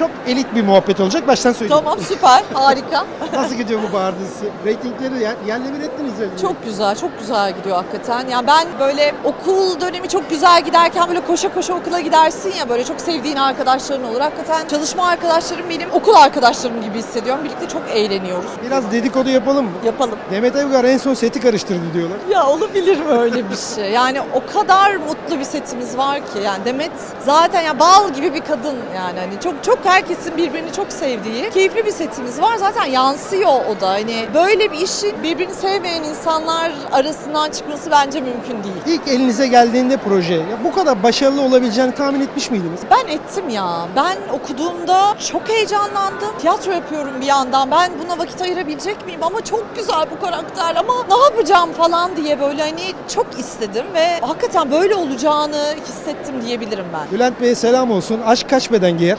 çok elit bir muhabbet olacak. Baştan söyleyeyim. Tamam süper harika. Nasıl gidiyor bu dizisi? Ratingleri yer, yerle bir ettiniz ya. Çok güzel, çok güzel gidiyor hakikaten. Yani ben böyle okul dönemi çok güzel giderken böyle koşa koşa okula gidersin ya böyle çok sevdiğin arkadaşların olur. Hakikaten çalışma arkadaşlarım benim okul arkadaşlarım gibi hissediyorum. Birlikte çok eğleniyoruz. Biraz dedikodu yapalım mı? Yapalım. Demet Evgar en son seti karıştırdı diyorlar. Ya olabilir mi öyle bir şey? Yani o kadar mutlu bir setimiz var ki yani Demet zaten ya bal gibi bir kadın yani hani çok çok herkesin birbirini çok sevdiği keyifli bir setimiz var. Zaten yansıyor o da. Hani böyle bir işin birbirini sevmeyen insanlar arasından çıkması bence mümkün değil. İlk elinize geldiğinde proje ya bu kadar başarılı olabileceğini tahmin etmiş miydiniz? Ben ettim ya. Ben okuduğumda çok heyecanlandım. Tiyatro yapıyorum bir yandan. Ben buna vakit ayırabilecek miyim? Ama çok güzel bu karakter ama ne yapacağım falan diye böyle hani çok istedim ve hakikaten böyle olacağını hissettim diyebilirim ben. Bülent Bey'e selam olsun. Aşk kaç beden giyer?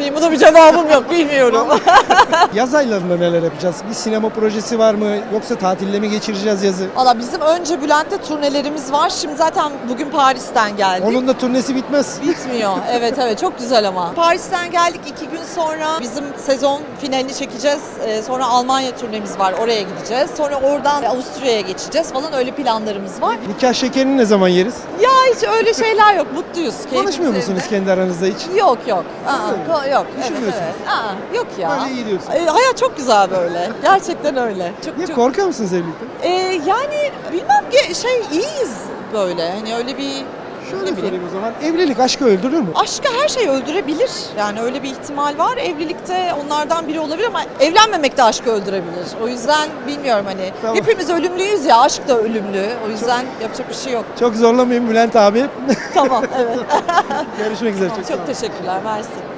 Benim buna bir cevabım yok bilmiyorum. Yaz aylarında neler yapacağız? Bir sinema projesi var mı? Yoksa tatille mi geçireceğiz yazı? Valla bizim önce Bülent'te turnelerimiz var. Şimdi zaten bugün Paris'ten geldik. Onun da turnesi bitmez. Bitmiyor. Evet evet çok güzel ama. Paris'ten geldik iki gün sonra bizim sezon finalini çekeceğiz. Ee, sonra Almanya turnemiz var oraya gideceğiz. Sonra oradan Avusturya'ya geçeceğiz falan öyle planlarımız var. Nikah şekerini ne zaman yeriz? Ya hiç öyle şeyler yok mutluyuz. keyfimiz Konuşmuyor musunuz yerinde. kendi aranızda hiç? Yok yok. Aa, ko- yok. Evet, Düşünmüyorsunuz. evet. Aa, yok ya. Böyle iyi diyorsun. Ee, hayat çok güzel böyle. Gerçekten öyle. Çok, Niye çok... korkuyor musunuz evlilikten? Ee, yani bilmem ki şey iyiyiz böyle. Hani öyle bir Şöyle Ne sorayım o zaman. Evlilik aşkı öldürür mü? Aşkı her şey öldürebilir. Yani öyle bir ihtimal var. Evlilikte onlardan biri olabilir ama evlenmemek de aşkı öldürebilir. O yüzden bilmiyorum hani. Tamam. Hepimiz ölümlüyüz ya. Aşk da ölümlü. O yüzden yapacak bir şey yok. Çok zorlamayın Bülent abi. tamam evet. Görüşmek üzere. Çok, sağ olun. Çok teşekkürler. Mersi.